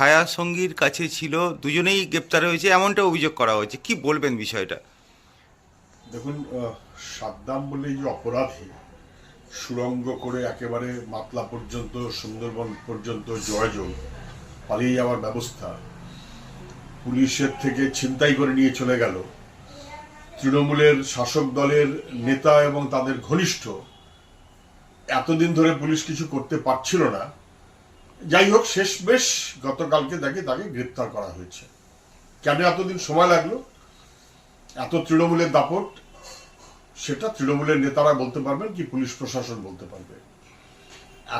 ছায়া সঙ্গীর কাছে ছিল, দুজনেই গ্রেপ্তার হয়েছে, এমনটা অভিযোগ করা হয়েছে। কি বলবেন বিষয়টা? দেখুন সাদ্দাম বলে যে অপরাধী, সুরঙ্গ করে একেবারে মাতলা পর্যন্ত, সুন্দরবন পর্যন্ত জয়যোগ পালিয়ে যাওয়ার ব্যবস্থা, পুলিশের থেকে ছিনতাই করে নিয়ে চলে গেল। তৃণমূলের শাসক দলের নেতা এবং তাদের ঘনিষ্ঠ, এতদিন ধরে পুলিশ কিছু করতে পারছিল না। যাই হোক শেষ বেশ গতকালকে দেখে তাকে গ্রেপ্তার করা হয়েছে। কেন এতদিন সময় লাগল? এত তৃণমূলের দাপট, সেটা তৃণমূলের নেতারা বলতে পারবেন কি পুলিশ প্রশাসন বলতে পারবে।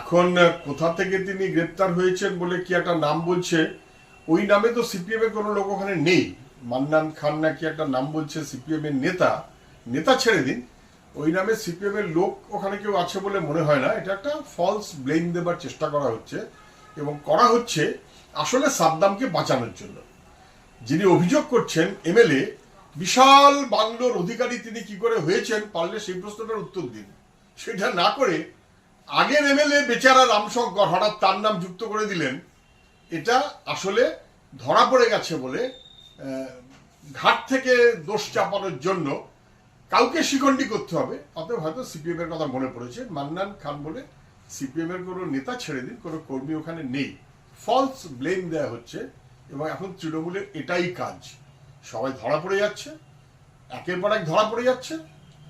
এখন কোথা থেকে তিনি গ্রেপ্তার হয়েছেন বলে কি একটা নাম বলছে? ওই নামে তো সিপিএম এর কোনো লোক ওখানে নেই। মান্নান খান নাকি একটা নাম বলছে সিপিএম এর নেতা। নেতা ছেড়ে দিন। ওই নামে সিপিএম এর লোক ওখানে কেউ আছে বলে মনে হয় না। এটা একটা ফলস ব্লেম দেবার চেষ্টা করা হচ্ছে। এবং করা হচ্ছে আসলে সাদ্দামকে বাঁচানোর জন্য। যিনি অভিযোগ করছেন, এমএলএ, বিশাল বাংলোর অধিকারী তিনি কি করে হয়েছেন পারলে সেই প্রশ্নটার উত্তর দিন। সেটা না করে আগের এমএলএ বেচারা রামশঙ্কর হঠাৎ তার নাম যুক্ত করে দিলেন। এটা আসলে ধরা পড়ে গেছে বলে ঘাট থেকে দোষ চাপানোর জন্য কাউকে শিখণ্ডি করতে হবে। অতএব হয়তো সিপিএম এর কথা মনে পড়েছে। মান্নান খান বলে সিপিএম এর কোনো নেতা ছেড়ে দিন, কোনো কর্মী ওখানে নেই। ফলস ব্লেম দেয়া হচ্ছে এবং এখন তৃণমূলের এটাই কাজ। সবাই ধরা পড়ে যাচ্ছে, একের পর এক ধরা পড়ে যাচ্ছে,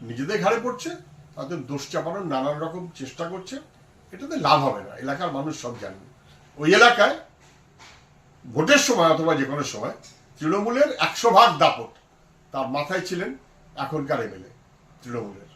নিজেদের ঘাড়ে পড়ছে, তাদের দোষ চাপানোর নানান রকম চেষ্টা করছে। এটাতে লাভ হবে না, এলাকার মানুষ সব জানবে ওই এলাকায় ভোটের সময় অথবা যে কোনো সময় তৃণমূলের একশো ভাগ দাপট তার মাথায় ছিলেন এখনকার এমএলএ, তৃণমূলের।